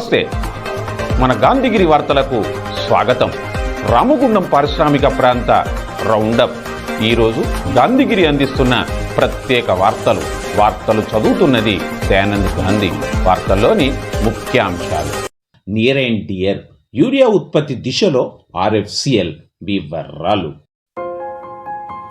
నమస్తే. మన గాంధీగిరి వార్తలకు స్వాగతం. రామగుండం పారిశ్రామిక ప్రాంత రౌండప్. ఈరోజు గాంధీగిరి అందిస్తున్న ప్రత్యేక వార్తలు. వార్తలు చదువుతున్నది దయానంద్ గాంధీ. వార్తల్లోని ముఖ్యాంశాలు. నియర్ అండ్ డియర్ యూరియా ఉత్పత్తి దిశలో ఆర్ఎఫ్సిఎల్ వివరాలు.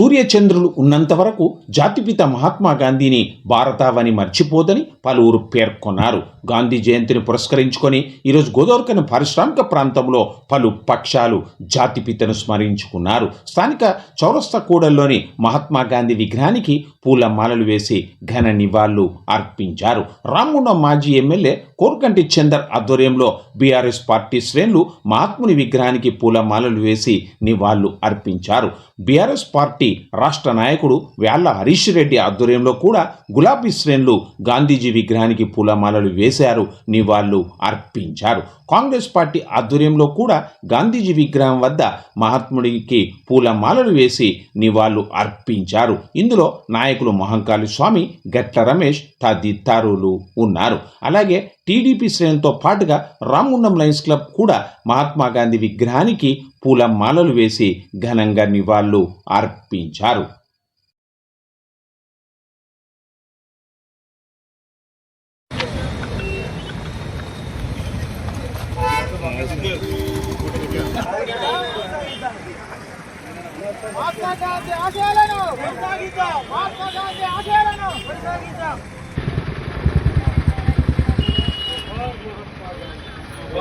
సూర్యచంద్రులు ఉన్నంత వరకు జాతిపిత మహాత్మా గాంధీని భారతావని మర్చిపోదని పలువురు పేర్కొన్నారు. గాంధీ జయంతిని పురస్కరించుకొని ఈరోజు గోదావరికని పారిశ్రామిక ప్రాంతంలో పలు పక్షాలు జాతిపితను స్మరించుకున్నారు. స్థానిక చౌరస్తా కూడల్లోని మహాత్మా గాంధీ విగ్రహానికి పూల మాలలు వేసి ఘన నివాళులు అర్పించారు. రామగుండం మాజీ ఎమ్మెల్యే కోరుకంటి చందర్ ఆధ్వర్యంలో బీఆర్ఎస్ పార్టీ శ్రేణులు మహాత్ముని విగ్రహానికి పూల మాలలు వేసి నివాళులు అర్పించారు. బీఆర్ఎస్ పార్టీ రాష్ట్ర నాయకుడు వ్యాళ్ళ హరీష్ రెడ్డి ఆధ్వర్యంలో కూడా గులాబీ శ్రేణులు గాంధీజీ విగ్రహానికి పూలమాలలు వేశారు నివాళులు అర్పించారు. కాంగ్రెస్ పార్టీ ఆధ్వర్యంలో కూడా గాంధీజీ విగ్రహం వద్ద మహాత్ముడికి పూలమాలలు వేసి నివాళులు అర్పించారు. ఇందులో నాయకులు మహంకాళి స్వామి గట్ల రమేష్ తదితరులు ఉన్నారు. అలాగే టీడీపీ శ్రేణులతో పాటుగా రామగుండం లయన్స్ క్లబ్ కూడా మహాత్మా గాంధీ విగ్రహానికి పూల మాలలు వేసి ఘనంగా నివాళులు అర్పించారు. మహాత్మా గాంధీ ఆశయాలను కొనసాగిద్దాం. మహాత్మా గాంధీ ఆశయాలను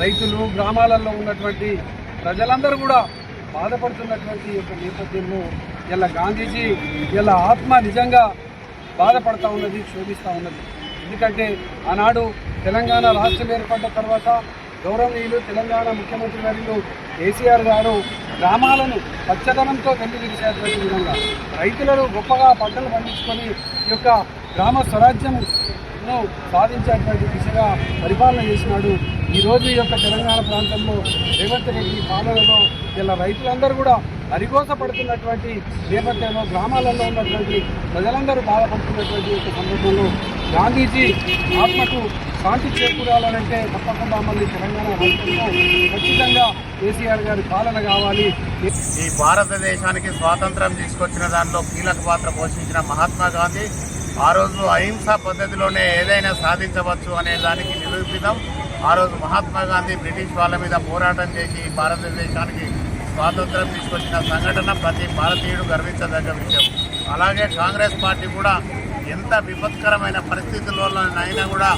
రైతులు గ్రామాలలో ఉన్నటువంటి ప్రజలందరూ కూడా బాధపడుతున్నటువంటి యొక్క నేపథ్యంలో ఇలా గాంధీజీ ఇలా ఆత్మ నిజంగా బాధపడతా ఉన్నది శోభిస్తూ ఉన్నది. ఎందుకంటే ఆనాడు తెలంగాణ రాష్ట్రం ఏర్పడ్డ తర్వాత గౌరవనీయులు తెలంగాణ ముఖ్యమంత్రి గారు కేసీఆర్ గారు గ్రామాలను పచ్చదనంతో వెల్లివిరిసేటువంటి విధంగా రైతులను గొప్పగా పంటలు పండించుకొని ఈ యొక్క గ్రామ స్వరాజ్యంను సాధించేటువంటి దిశగా పరిపాలన చేసినాడు ఈరోజు ఈ యొక్క తెలంగాణ ప్రాంతంలో రేవంత్ రెడ్డి పాలనలో ఇలా రైతులందరూ కూడా అరిగోస పడుతున్నటువంటి నేపథ్యంలో గ్రామాలలో ఉన్నటువంటి ప్రజలందరూ బాధపడుతున్నటువంటి ఒక సందర్భంలో గాంధీజీ ఆత్మకు శాంతి చేకూరాలనంటే తప్పకుండా మళ్ళీ తెలంగాణ రాష్ట్రంలో ఖచ్చితంగా కేసీఆర్ గారి పాలన కావాలి. ఈ భారతదేశానికి స్వాతంత్రం తీసుకొచ్చిన దానిలో కీలక పాత్ర పోషించిన మహాత్మా గాంధీ ఆ రోజు అహింసా పద్ధతిలోనే ఏదైనా సాధించవచ్చు అనే దానికి నిరూపితం. ఆ రోజు మహాత్మా గాంధీ బ్రిటిష్ వాళ్ళ మీద పోరాటం చేసి భారతదేశానికి స్వాతంత్రం తీసుకొచ్చిన సంఘటన ప్రతి భారతీయుడు గర్వించదగ్గ విషయం. అలాగే కాంగ్రెస్ పార్టీ కూడా ఎంత విపత్కరమైన పరిస్థితుల్లోనైనా కూడా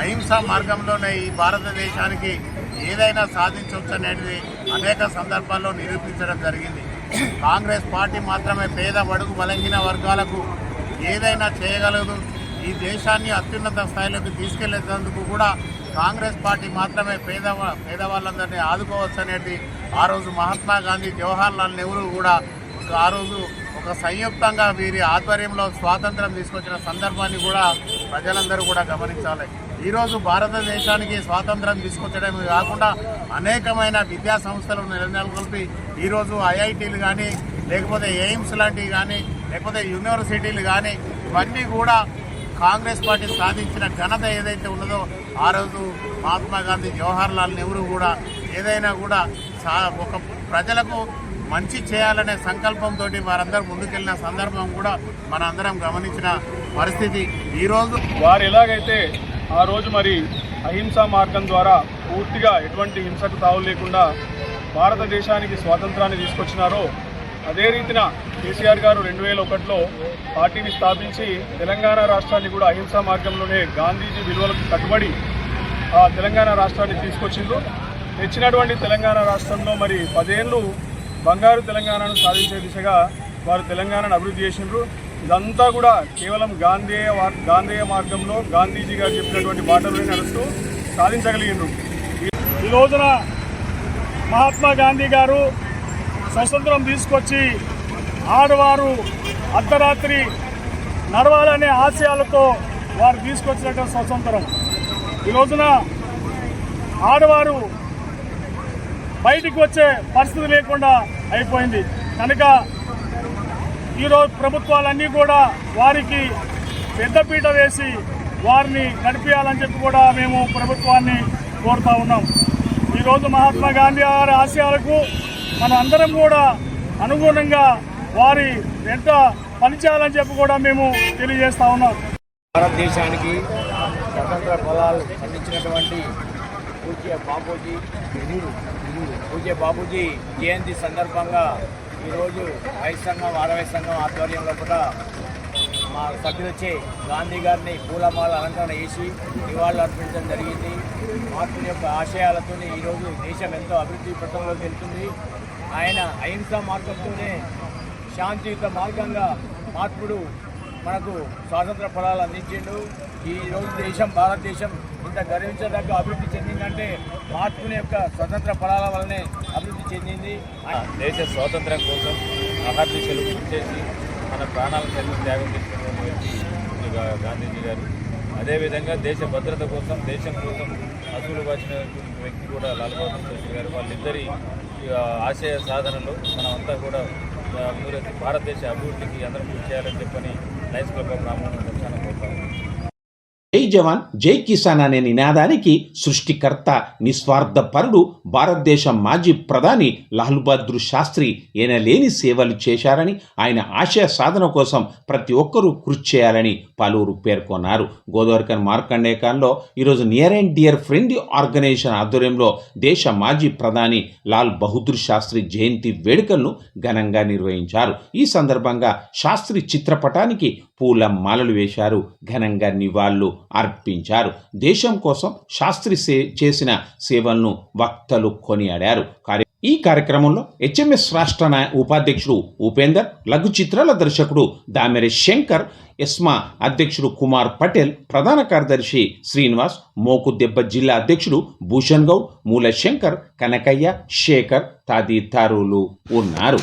అహింసా మార్గంలోనే ఈ భారతదేశానికి ఏదైనా సాధించవచ్చు అనేది అనేక సందర్భాల్లో నిరూపించడం జరిగింది. కాంగ్రెస్ పార్టీ మాత్రమే పేద బడుగు బలహీన వర్గాలకు ఏదైనా చేయగలదు. ఈ దేశాన్ని అత్యున్నత స్థాయిలోకి తీసుకెళ్ళేందుకు కూడా కాంగ్రెస్ పార్టీ మాత్రమే పేద పేదవాళ్ళందరినీ ఆదుకోవచ్చు అనేది ఆ రోజు మహాత్మా గాంధీ జవహర్లాల్ నెహ్రూ కూడా ఒక ఆ రోజు ఒక సంయుక్తంగా వీరి ఆధ్వర్యంలో స్వాతంత్రం తీసుకొచ్చిన సందర్భాన్ని కూడా ప్రజలందరూ కూడా గమనించాలి. ఈరోజు భారతదేశానికి స్వాతంత్రం తీసుకొచ్చడమే కాకుండా అనేకమైన విద్యా సంస్థలు నెలకొల్పి ఈరోజు ఐఐటీలు కానీ లేకపోతే ఎయిమ్స్ లాంటివి కానీ లేకపోతే యూనివర్సిటీలు కానీ ఇవన్నీ కూడా కాంగ్రెస్ పార్టీ సాధించిన ఘనత ఏదైతే ఉన్నదో ఆ రోజు మహాత్మా గాంధీ జవహర్ లాల్ నెహ్రూ కూడా ఏదైనా కూడా సా ఒక ప్రజలకు మంచి చేయాలనే సంకల్పంతో వారందరూ ముందుకెళ్ళిన సందర్భం కూడా మన అందరం గమనించిన పరిస్థితి. ఈరోజు వారు ఎలాగైతే ఆ రోజు మరి అహింసా మార్గం ద్వారా పూర్తిగా ఎటువంటి హింసకు తావు లేకుండా భారతదేశానికి స్వాతంత్రాన్ని తీసుకొచ్చినారో అదే రీతిన కేసీఆర్ గారు రెండు వేల ఒకటిలో పార్టీని స్థాపించి తెలంగాణ రాష్ట్రాన్ని కూడా అహింసా మార్గంలోనే గాంధీజీ విలువలకు కట్టుబడి ఆ తెలంగాణ రాష్ట్రాన్ని తీసుకొచ్చిండ్రు. తెచ్చినటువంటి తెలంగాణ రాష్ట్రంలో మరి పదేళ్ళు బంగారు తెలంగాణను సాధించే దిశగా వారు తెలంగాణను అభివృద్ధి చేసిండ్రు. ఇదంతా కూడా కేవలం గాంధేయ గాంధేయ మార్గంలో గాంధీజీ గారు చెప్పినటువంటి మాటలనే నడుస్తూ సాధించగలిగిండ్రు. ఈ- ఈ రోజున మహాత్మా గాంధీ గారు స్వతంత్రం తీసుకొచ్చి ఆడవారు అర్ధరాత్రి నడవాలనే ఆశయాలతో వారు తీసుకొచ్చినటువంటి స్వతంత్రం ఈ రోజున ఆడవారు బయటికి వచ్చే పరిస్థితి లేకుండా అయిపోయింది. కనుక ఈరోజు ప్రభుత్వాలన్నీ కూడా వారికి పెద్దపీట వేసి వారిని నడిపించాలని చెప్పి కూడా మేము ప్రభుత్వాన్ని కోరుతా ఉన్నాం. ఈరోజు మహాత్మా గాంధీ గారి ఆశయాలకు మనం అందరం కూడా అనుగుణంగా వారి వెంట పనిచేయాలని చెప్పి కూడా మేము తెలియజేస్తా ఉన్నాం. భారతదేశానికి స్వతంత్ర ఫలాలు అందించినటువంటి పూజ్య బాపూజీ పూజ్య బాపూజీ జయంతి సందర్భంగా ఈరోజు రైతు సంఘం ఆరవై సంఘం ఆధ్వర్యంలో కూడా మా సభ్యులచే గాంధీ గారిని పూలమాల అలంకరణ చేసి నివాళులు అర్పించడం జరిగింది. మార్పుల యొక్క ఆశయాలతో ఈరోజు దేశం ఎంతో అభివృద్ధి పథంలోకి వెళ్తుంది. ఆయన అహింస మార్గంతోనే శాంతియుత మార్గంగా మార్పుడు మనకు స్వాతంత్ర ఫలాలు అందించిండు. ఈ రోజు దేశం భారతదేశం ఇంత గర్వించదగ్గ అభివృద్ధి చెందిందంటే మార్పుని యొక్క స్వతంత్ర ఫలాల వల్లనే అభివృద్ధి చెందింది. దేశ స్వాతంత్రం కోసం అహర్నిశలు కృషి చేసి మన ప్రాణాలను సైతం త్యాగం చేసినటువంటి గాంధీజీ గారు. అదేవిధంగా దేశ భద్రత కోసం దేశం కోసం అసూలు వచ్చిన వ్యక్తి కూడా లాల్ బహదూర్ శాస్త్రి గారు. వాళ్ళిద్దరి ఆశయ సాధనలో మనమంతా కూడా అభివృద్ధి భారతదేశ అభివృద్ధికి అందరం కృషి చేయాలని చెప్పని లైన్స్ క్లబ్ ఆఫ్ రామోహన్ పక్షాన కోరుతాము జై జవాన్ జై కిసాన్ అనే నినాదానికి సృష్టికర్త నిస్వార్థ పరుడు భారతదేశ మాజీ ప్రధాని లాల్ బహదూర్ శాస్త్రి లేని సేవలు చేశారని ఆయన ఆశయ సాధన కోసం ప్రతి ఒక్కరూ కృషి చేయాలని పలువురు పేర్కొన్నారు. గోదావరికన్ మార్కండేకాన్లో ఈరోజు near and dear friend organization ఆధ్వర్యంలో దేశ మాజీ ప్రధాని లాల్ బహదూర్ శాస్త్రి జయంతి వేడుకలను ఘనంగా నిర్వహించారు. ఈ సందర్భంగా శాస్త్రి చిత్రపటానికి పూల మాలలు వేశారు. ఘనంగా నివాళులు అర్పించారు. దేశం కోసం శాస్త్రి సే చేసిన సేవలను వక్తలు కొనియాడారు. కార్య- ఈ కార్యక్రమంలో హెచ్ఎంఎస్ రాష్ట్ర నాయ- ఉపాధ్యక్షుడు ఉపేందర్ లఘు చిత్రాల దర్శకుడు దామెరె శంకర్ ఎస్మా అధ్యక్షుడు కుమార్ పటేల్ ప్రధాన కార్యదర్శి శ్రీనివాస్ మోకుదెబ్బ జిల్లా అధ్యక్షుడు భూషణ్ గౌడ్ మూల శంకర్ కనకయ్య శేఖర్ తదితరులు ఉన్నారు.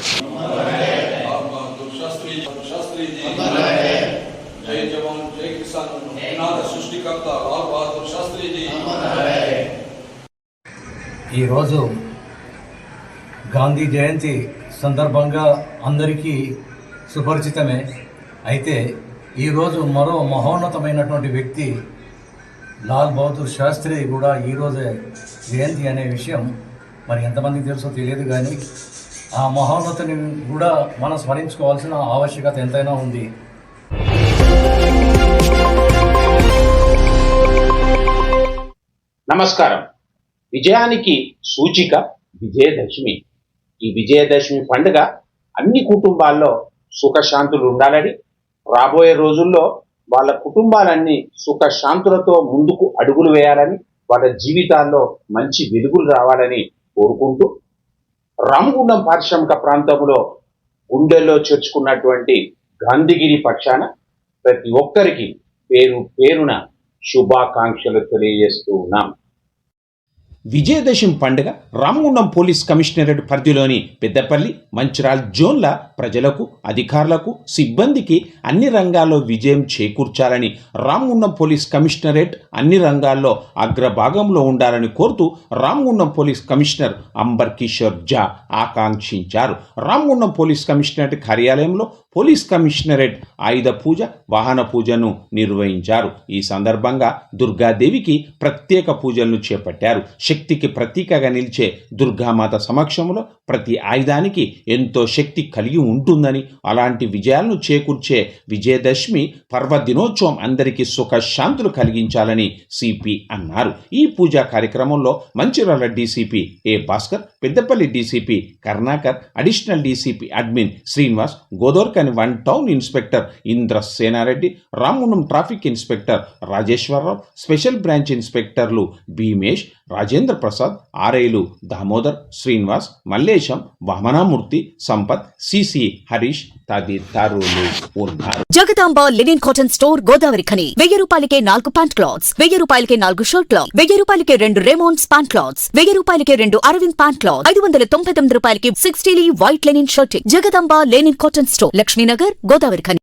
ఈరోజు గాంధీ జయంతి సందర్భంగా అందరికీ సుపరిచితమే. అయితే ఈరోజు మరో మహోన్నతమైనటువంటి వ్యక్తి లాల్ బహదూర్ శాస్త్రి కూడా ఈరోజే జయంతి అనే విషయం మరి ఎంతమందికి తెలుసో తెలియదు కానీ ఆ మహోన్నతిని కూడా మనం స్మరించుకోవాల్సిన ఆవశ్యకత ఎంతైనా ఉంది. నమస్కారం. విజయానికి సూచిక విజయదశమి. ఈ విజయదశమి పండుగ అన్ని కుటుంబాల్లో సుఖశాంతులు ఉండాలని రాబోయే రోజుల్లో వాళ్ళ కుటుంబాలన్నీ సుఖశాంతులతో ముందుకు అడుగులు వేయాలని వాళ్ళ జీవితాల్లో మంచి వెలుగులు రావాలని కోరుకుంటూ రామగుండం పారిశ్రామిక ప్రాంతంలో గుండెల్లో చేర్చుకున్నటువంటి గాంధీగిరి పక్షాన ప్రతి ఒక్కరికి పేరు పేరున శుభాకాంక్షలు తెలియజేస్తూ ఉన్నాం. విజయదశమి పండుగ రామగుండం పోలీస్ కమిషనరేట్ పరిధిలోని పెద్దపల్లి మంచిరాల్ జోన్ల ప్రజలకు అధికారులకు సిబ్బందికి అన్ని రంగాల్లో విజయం చేకూర్చాలని రామగుండం పోలీస్ కమిషనరేట్ అన్ని రంగాల్లో అగ్రభాగంలో ఉండాలని కోరుతూ రామగుండం పోలీస్ కమిషనర్ అంబర్ కిషోర్ జా ఆకాంక్షించారు. రామగుండం పోలీస్ కమిషనరేట్ కార్యాలయంలో పోలీస్ కమిషనరేట్ ఆయుధ పూజ వాహన పూజను నిర్వహించారు. ఈ సందర్భంగా దుర్గాదేవికి ప్రత్యేక పూజలను చేపట్టారు. శక్తికి ప్రతీకగా నిలిచే దుర్గామాత సమక్షంలో ప్రతి ఆయుధానికి ఎంతో శక్తి కలిగి ఉంటుందని అలాంటి విజయాలను చేకూర్చే విజయదశమి పర్వదినోత్సవం అందరికీ సుఖశాంతులు కలిగించాలని సిపి అన్నారు. ఈ పూజా కార్యక్రమంలో Mancherial DCP A Bhaskar Peddapalli DCP Karnakar additional DCP admin Srinivas అని one town inspector Indra Senareddy Ramagundam traffic inspector Rajeshwararao special branch ఇన్స్పెక్టర్లు Bhimesh Rajendra Prasad ఆరేలు Damodar Srinivas Mallesham Vamanamurthy Sampath CC Harish తదితరులు ఉన్నారు. Jagadamba linen cotton store Godavarikhani. వెయ్యి రూపాయలకే నాలుగు ప్యాంట్ క్లాత్స్ వెయ్యి రూపాయలకే నాలుగు షర్ట్ క్లాత్ వెయ్యి రూపాయలకే రెండు రేమోన్స్ ప్యాంట్ క్లాత్స్ వెయ్యి రూపాయలకే రెండు అరవింద్ ప్యాంట్ క్లాత్ ఐదు వందల తొంభై తొమ్మిది రూపాయలకి sixty white linen shirt. Jagadamba linen cotton store Laxminagar Godavarikhani.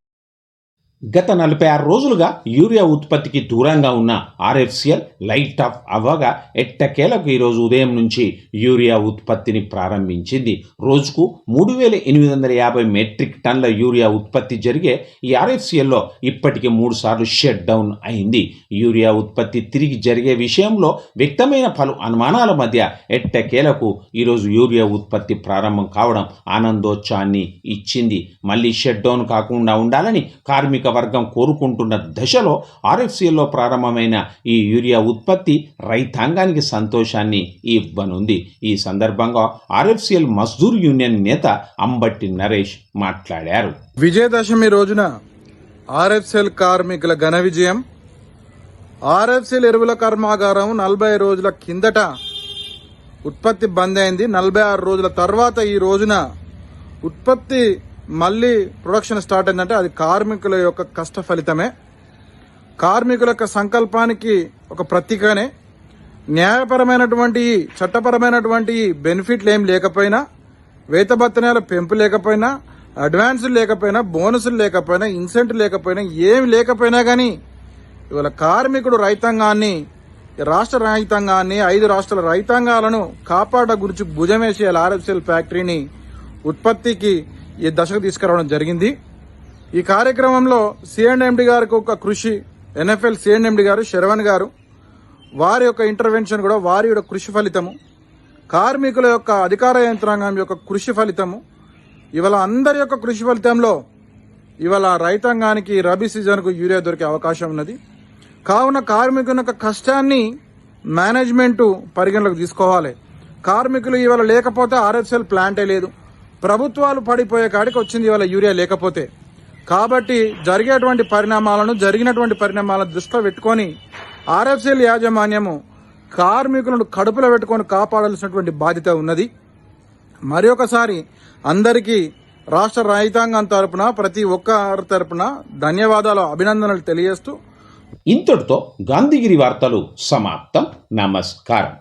గత నలభై ఆరు రోజులుగా యూరియా ఉత్పత్తికి దూరంగా ఉన్న ఆర్ఎఫ్సిఎల్ లైట్ ఆఫ్ అవ్వగా ఎట్టకేలకు ఈరోజు ఉదయం నుంచి యూరియా ఉత్పత్తిని ప్రారంభించింది. రోజుకు మూడు వేల ఎనిమిది వందల యాభై మెట్రిక్ టన్ల యూరియా ఉత్పత్తి జరిగే ఈ ఆర్ఎఫ్సిఎల్లో ఇప్పటికి మూడు సార్లు షట్ డౌన్ అయింది. యూరియా ఉత్పత్తి తిరిగి జరిగే విషయంలో వ్యక్తమైన పలు అనుమానాల మధ్య ఎట్టకేలకు ఈరోజు యూరియా ఉత్పత్తి ప్రారంభం కావడం ఆనందోత్సాహాన్ని ఇచ్చింది. మళ్ళీ షట్ డౌన్ కాకుండా ఉండాలని కార్మిక వర్గం కోరుకుంటున్న దశలో ఆర్ఎఫ్సిఎల్లో ప్రారంభమైన ఈ యూరియా ఉత్పత్తి రైతాంగానికి సంతోషాన్ని ఇవ్వనుంది. ఈ సందర్భంగా ఆర్ఎఫ్సిఎల్ మజ్దూర్ యూనియన్ నేత అంబట్టి నరేష్ మాట్లాడారు. విజయదశమి రోజున ఆర్ఎఫ్సెల్ కార్మికుల ఘన విజయం ఆర్ఎఫ్సెల్ ఎరువుల కర్మాగారం నలభై రోజుల కిందట ఉత్పత్తి బంద్ అయింది. నలభై ఆరు రోజుల తర్వాత ఈ రోజున ఉత్పత్తి మళ్ళీ ప్రొడక్షన్ స్టార్ట్ అయిందంటే అది కార్మికుల యొక్క కష్ట ఫలితమే కార్మికుల యొక్క సంకల్పానికి ఒక ప్రతీకనే. న్యాయపరమైనటువంటి చట్టపరమైనటువంటి బెనిఫిట్లు ఏం లేకపోయినా వేతభత్తనాల పెంపు లేకపోయినా అడ్వాన్సులు లేకపోయినా బోనసులు లేకపోయినా ఇన్సెంట్ లేకపోయినా ఏమి లేకపోయినా కానీ ఇవాళ కార్మికుడు రైతాంగాన్ని రాష్ట్ర రైతాంగాన్ని ఐదు రాష్ట్రాల రైతాంగాలను కాపాడ గురించి భుజమేసే ఆర్ఎఫ్సిఎల్ ఫ్యాక్టరీని ఉత్పత్తికి ఈ దశకు తీసుకురావడం జరిగింది. ఈ కార్యక్రమంలో సిఎండ్ఎండి గారికి ఒక కృషి ఎన్ఎఫ్ఎల్ సిఎండ్ఎండి గారు శరవణ్ గారు. వారి యొక్క ఇంటర్వెన్షన్ కూడా వారి యొక్క కృషి ఫలితము. కార్మికుల యొక్క అధికార యంత్రాంగం యొక్క కృషి ఫలితము. ఇవాళ అందరి యొక్క కృషి ఫలితంలో ఇవాళ రైతాంగానికి రబీ సీజన్కు యూరియా దొరికే అవకాశం ఉన్నది. కావున కార్మికుల యొక్క కష్టాన్ని మేనేజ్మెంటు పరిగణలోకి తీసుకోవాలి. కార్మికులు ఇవాళ లేకపోతే ఆర్ఎఫ్ఎల్ ప్లాంటే లేదు. ప్రభుత్వాలు పడిపోయే కాడికి వచ్చింది ఇవాళ యూరియా లేకపోతే. కాబట్టి జరిగేటువంటి పరిణామాలను జరిగినటువంటి పరిణామాలను దృష్టిలో పెట్టుకొని ఆర్ఎఫ్సీల యాజమాన్యము కార్మికులను కడుపులో పెట్టుకొని కాపాడాల్సినటువంటి బాధ్యత ఉన్నది. మరి ఒకసారి అందరికీ రాష్ట్ర రైతాంగం తరపున ప్రతి ఒక్కరి తరపున ధన్యవాదాలు అభినందనలు తెలియజేస్తూ. ఇంతటితో గాంధీగిరి వార్తలు సమాప్తం. నమస్కారం.